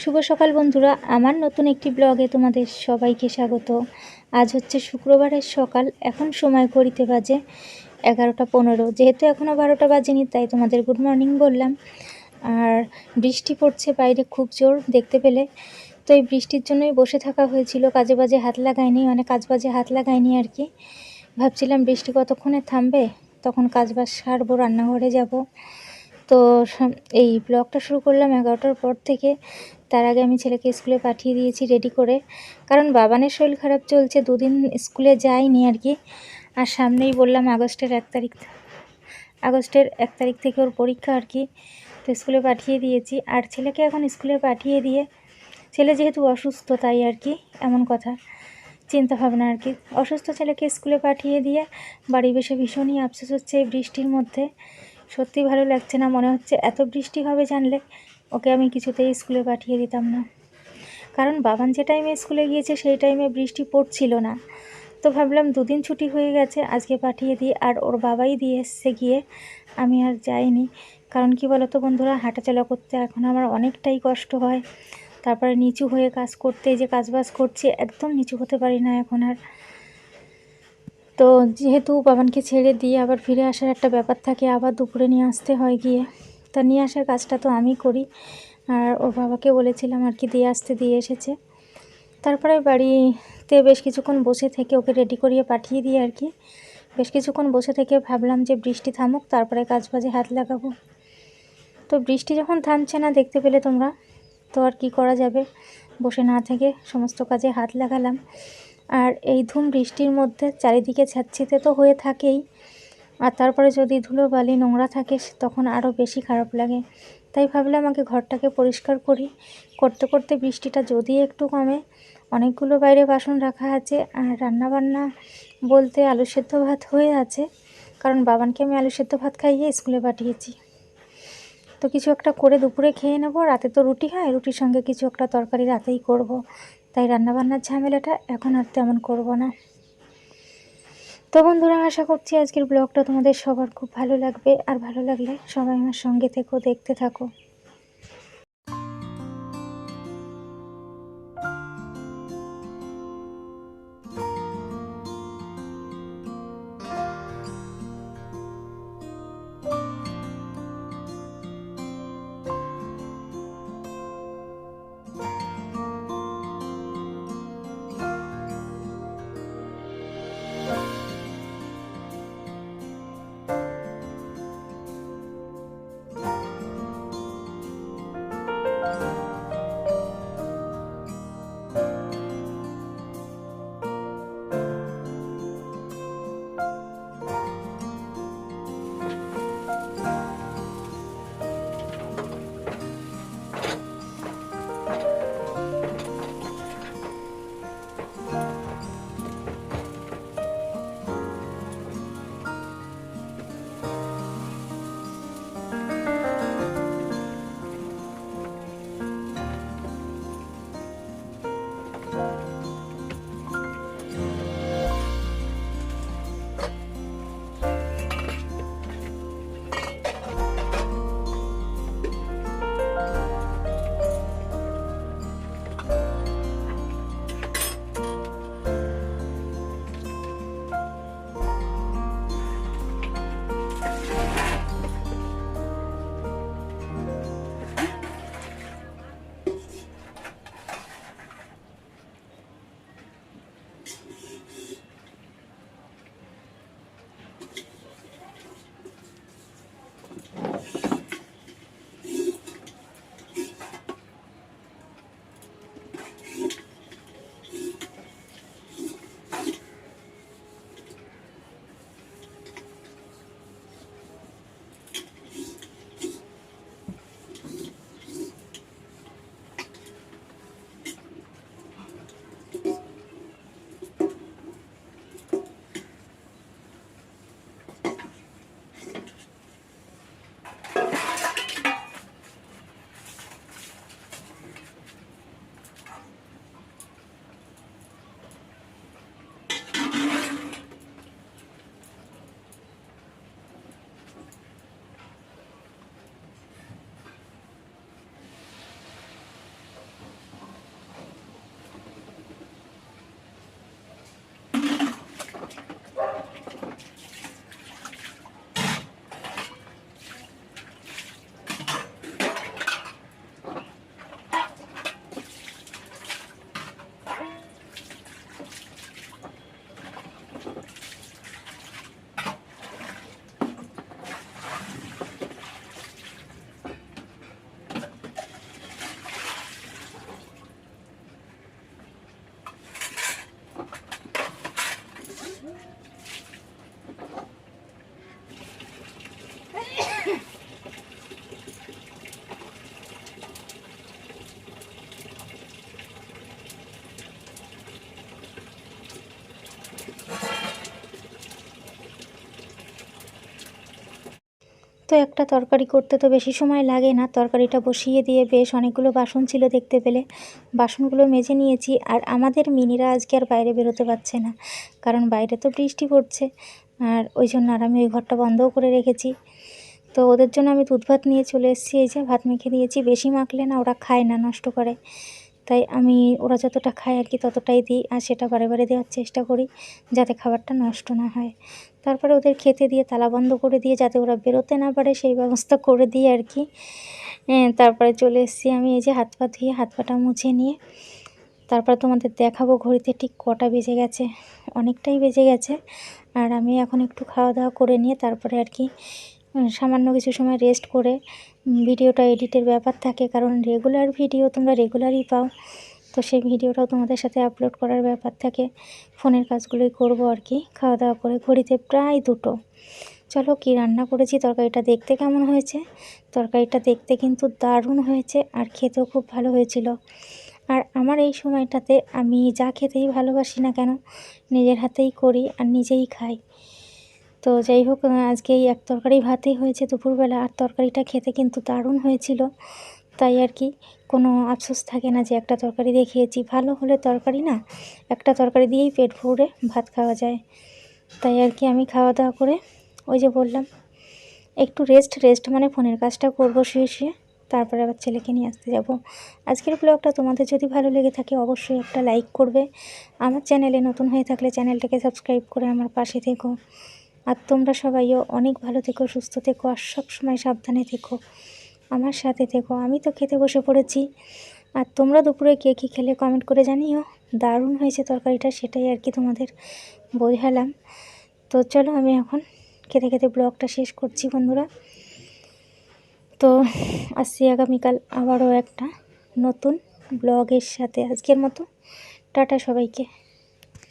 শুভ সকাল বন্ধুরা, আমার নতুন একটি ব্লগে তোমাদের সবাইকে স্বাগত। আজ হচ্ছে শুক্রবারের সকাল, এখন সময় করিতে বাজে এগারোটা পনেরো। যেহেতু এখনও বারোটা বাজেনি, তাই তোমাদের গুড মর্নিং বললাম। আর বৃষ্টি পড়ছে, বাইরে খুব জোর দেখতে পেলে। তো এই বৃষ্টির জন্যই বসে থাকা হয়েছিল, কাজে বাজে হাত লাগায়নি মানে কাজ বাজে হাত লাগায়নি আর কি। ভাবছিলাম বৃষ্টি কতক্ষণে থামবে, তখন কাজ বাজ সারবো, রান্নাঘরে যাব। তো এই ব্লগটা শুরু করলাম এগারোটার পর থেকে। তার আগে আমি ছেলেকে স্কুলে পাঠিয়ে দিয়েছি রেডি করে। কারণ বাবানের শরীর খারাপ চলছে, দুদিন স্কুলে যায়নি আর কি। আর সামনেই বললাম আগস্টের এক তারিখ আগস্টের এক তারিখ থেকে ওর পরীক্ষা আর কি। তো স্কুলে পাঠিয়ে দিয়েছি। আর ছেলেকে এখন স্কুলে পাঠিয়ে দিয়ে ছেলে যেহেতু অসুস্থ তাই আর কি, এমন কথা। চিন্তা ভাবনা আর কি। অসুস্থ ছেলেকে স্কুলে পাঠিয়ে দিয়ে বাড়ি বসে ভীষণই আফসোস হচ্ছে এই বৃষ্টির মধ্যে। সত্যি ভালো লাগছে না, মনে হচ্ছে এত বৃষ্টি হবে জানলে ওকে আমি কিছুতেই স্কুলে পাঠিয়ে দিতাম না। কারণ বাবান যে টাইমে স্কুলে গিয়েছে সেই টাইমে বৃষ্টি পড়ছিল না। তো ভাবলাম দুদিন ছুটি হয়ে গেছে, আজকে পাঠিয়ে দিই আর ওর বাবাই দিয়ে এসছে গিয়ে আমি আর যাইনি। কারণ কি বলতো বন্ধুরা, হাঁটাচলা করতে এখন আমার অনেকটাই কষ্ট হয়। তারপরে নিচু হয়ে কাজ করতে যে কাজবাজ করছি, একদম নিচু হতে পারি না এখন আর। তো যেহেতু বাবানকে ছেড়ে দিয়ে আবার ফিরে আসার একটা ব্যাপার থাকে, আবার দুপুরে নিয়ে আসতে হয় গিয়ে। তা নিয়ে আসার কাজটা তো আমি করি। আর ওর বাবাকে বলেছিলাম আর কি, দিয়ে আসতে দিয়ে এসেছে। তারপরে বাড়িতে বেশ কিছুক্ষণ বসে থেকে ওকে রেডি করিয়ে পাঠিয়ে দিয়ে আর কি। বেশ কিছুক্ষণ বসে থেকে ভাবলাম যে বৃষ্টি থামুক, তারপরে কাজ বাজে হাত লাগাবো। তো বৃষ্টি যখন থামছে না দেখতে পেলে তোমরা, তো আর কি করা যাবে? বসে না থেকে সমস্ত কাজে হাত লাগালাম। আর এই ধুম বৃষ্টির মধ্যে চারিদিকে ছাচ্ছিতে তো হয়ে থাকেই। আর তারপরে যদি ধুলো বালি নোংরা থাকে তখন আরও বেশি খারাপ লাগে। তাই ভাবলাম আগে ঘরটাকে পরিষ্কার করি। করতে করতে বৃষ্টিটা যদি একটু কমে, অনেকগুলো বাইরে বাসন রাখা আছে আর রান্নাবান্না বলতে আলু সেদ্ধ ভাত হয়ে আছে। কারণ বাবানকে আমি আলু সেদ্ধ ভাত খাইয়ে স্কুলে পাঠিয়েছি। তো কিছু একটা করে দুপুরে খেয়ে নেব। রাতে তো রুটি হয়, রুটির সঙ্গে কিছু একটা তরকারি রাতেই করব। তাই রান্নাবান্নার ঝামেলাটা এখন আর তেমন করব না। তো বন্ধুরা, আশা করছি আজকের ব্লগটা তোমাদের সবার খুব ভালো লাগবে। আর ভালো লাগলে সবাই আমার সঙ্গে থেকো, দেখতে থাকো। তো একটা তরকারি করতে তো বেশি সময় লাগে না। তরকারিটা বসিয়ে দিয়ে বেশ অনেকগুলো বাসন ছিল দেখতে পেলে। বাসনগুলো মেজে নিয়েছি আর আমাদের মিনিরা আজকে আর বাইরে বেরোতে পারছে না, কারণ বাইরে তো বৃষ্টি পড়ছে। আর ওই জন্য আর আমি ওই ঘরটা বন্ধও করে রেখেছি। তো ওদের জন্য আমি দুধ ভাত নিয়ে চলে এসেছি, এই যে ভাত মেখে দিয়েছি। বেশি মাখলে না ওরা খায় না, নষ্ট করে। তাই আমি ওরা যতটা খায় আর কি ততটাই দিই আর সেটা বারে বারে দেওয়ার চেষ্টা করি যাতে খাবারটা নষ্ট না হয়। তারপরে ওদের খেতে দিয়ে তালা বন্ধ করে দিয়ে যাতে ওরা বেরোতে না পারে সেই ব্যবস্থা করে দিই আর কি। তারপরে চলে এসেছি আমি এই যে হাত পা ধুয়ে, হাত পাটা মুছে নিয়ে। তারপরে তোমাদের দেখাবো ঘড়িতে ঠিক কটা বেজে গেছে, অনেকটাই বেজে গেছে। আর আমি এখন একটু খাওয়া দাওয়া করে নিয়ে তারপরে আর কি, সামান্য কিছু সময় রেস্ট করে ভিডিওটা এডিটের ব্যাপার থাকে, কারণ রেগুলার ভিডিও তোমরা রেগুলারই পাও। তো সেই ভিডিওটাও তোমাদের সাথে আপলোড করার ব্যাপার থাকে। ফোনের কাজগুলোই করব আর কি, খাওয়া দাওয়া করে ঘড়িতে প্রায় দুটো। চলো কি রান্না করেছি, তরকারিটা দেখতে কেমন হয়েছে? তরকারিটা দেখতে কিন্তু দারুণ হয়েছে আর খেতেও খুব ভালো হয়েছিল। আর আমার এই সময়টাতে আমি যা খেতেই ভালোবাসি না কেন, নিজের হাতেই করি আর নিজেই খাই। তো যাই হোক আজকে এই এক তরকারি ভাতেই হয়েছে দুপুরবেলা। আর তরকারিটা খেতে কিন্তু দারুণ হয়েছিল। তাই আর কি, কোনো আফসোস থাকে না যে একটা তরকারি দিয়ে খেয়েছি। ভালো হলে তরকারি না, একটা তরকারি দিয়েই পেট ভরে ভাত খাওয়া যায়। তাই আর কি আমি খাওয়া দাওয়া করে ওই যে বললাম, একটু রেস্ট রেস্ট মানে ফোনের কাজটা করব শুয়ে শুয়ে, তারপরে আবার ছেলেকে নিয়ে আসতে যাব। আজকের ব্লগটা তোমাদের যদি ভালো লেগে থাকে অবশ্যই একটা লাইক করবে। আমার চ্যানেলে নতুন হয়ে থাকলে চ্যানেলটাকে সাবস্ক্রাইব করে আমার পাশে থেকো। আর তোমরা সবাইও অনেক ভালো থেকো, সুস্থ থেকো আর সব সময় সাবধানে থেকো। আমার সাথে থেকো, আমি তো খেতে বসে পড়েছি। আর তোমরা দুপুরে কে কী খেলে কমেন্ট করে জানিও। দারুণ হয়েছে তরকারিটা, সেটাই আর কি তোমাদের বোঝালাম। তো চলো আমি এখন খেতে খেতে ব্লগটা শেষ করছি বন্ধুরা। তো আসছি আগামীকাল আবারও একটা নতুন ব্লগের সাথে আজকের মতো। টাটা সবাইকে।